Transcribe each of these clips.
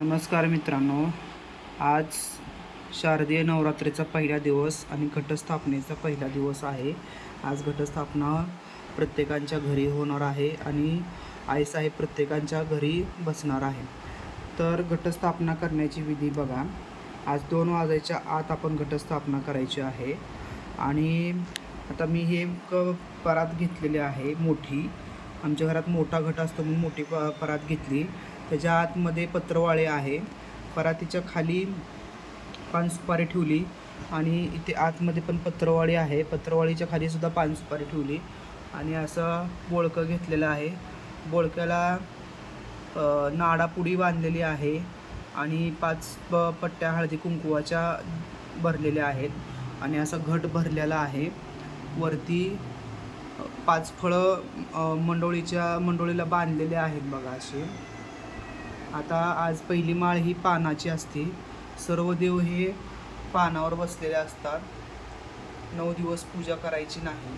नमस्कार मित्रांनो. आज शारदीय नवरात्रीचा पहिला दिवस आणि घटस्थापनेचा पहिला दिवस आहे. आज घटस्थापना प्रत्येकांच्या घरी होणार आहे आणि आईसाहेब प्रत्येकांच्या घरी बसणार आहे. तर घटस्थापना करण्याची विधी बघा. आज दोन वाजायच्या आत आपण घटस्थापना करायची आहे. आणि आता मी हे क परात घेतलेली आहे मोठी. आमच्या घरात मोठा घट असतो म्हणून मोठी प परात घेतली. त्याच्या आतमध्ये पत्रवाळे आहे. परातीच्या खाली पानसुपारी ठेवली आणि इथे आतमध्ये पण पत्रवाळी आहे. पत्रवाळीच्या खालीसुद्धा पानसुपारी ठेवली आणि असं बोळकं घेतलेलं आहे. बोळक्याला नाडापुडी बांधलेली आहे आणि पाच प पट्ट्या हळदी कुंकुवाच्या भरलेल्या आहेत आणि असा घट भरलेला आहे. वरती पाच फळं मंडोळीच्या मंडोळीला बांधलेले आहेत बघा असे. आता आज पहिली माळ ही पानाची असते. सर्व देव हे पानावर बसलेले असतात. नऊ दिवस पूजा करायची नाही.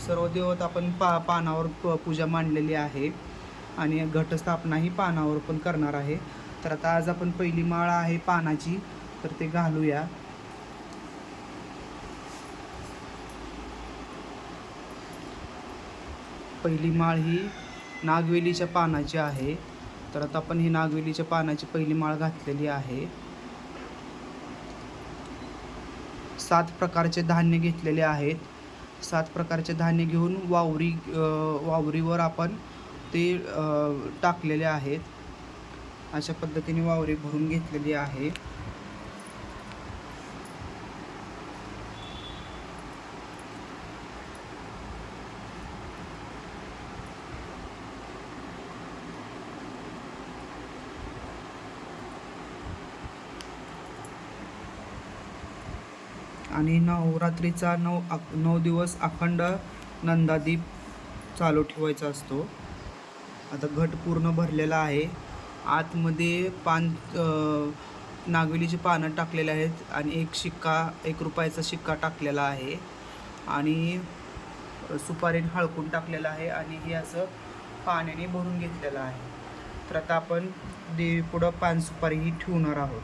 सर्व देवत आपण पा पानावर प- पूजा मांडलेली आहे. आणि घटस्थापना ही पानावर पण करणार आहे. तर आता आज आपण पहिली माळ आहे पानाची. तर ते घालूया. पहिली माळ ही नागवेलीच्या पानाची आहे. तर आता आपण ही नागवेलीच्या पानाची पहिली माळ घातलेली आहे. सात प्रकारचे धान्य घेतलेले आहेत. सात प्रकारचे धान्य घेऊन वावरी वावरीवर आपण ते टाकलेले आहेत. अशा पद्धतीने वावरी भरून घेतलेली आहे. आणि नवरात्रीचा नऊ अख नऊ दिवस अखंड नंदादीप चालू ठेवायचा असतो. आता घट पूर्ण भरलेला आहे. आतमध्ये पान अ, नागवेलीची पानं टाकलेले आहेत आणि एक शिक्का एक रुपयाचा शिक्का टाकलेला आहे. आणि सुपारीने हळकून टाकलेला आहे आणि हे असं पाण्याने भरून घेतलेलं आहे. तर आता आपण देवीपुढं पान सुपारी ही ठेवणार आहोत.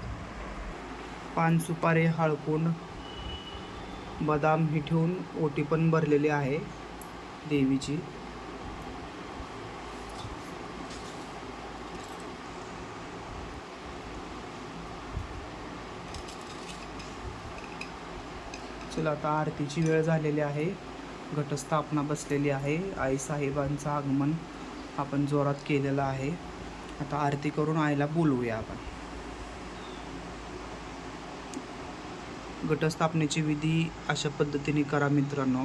पान सुपारी हळकून बदाम ही ठेवून ओटी पण भरलेली आहे देवीची. चला आता आरतीची वेळ झालेली आहे. घटस्थापना बसलेली आहे. आई साहेबांचं आगमन आपण जोरात केलेलं आहे. आता आरती करून आईला बोलवूया आपण. घटस्थापनेची विधी अशा पद्धतीने करा मित्रांनो.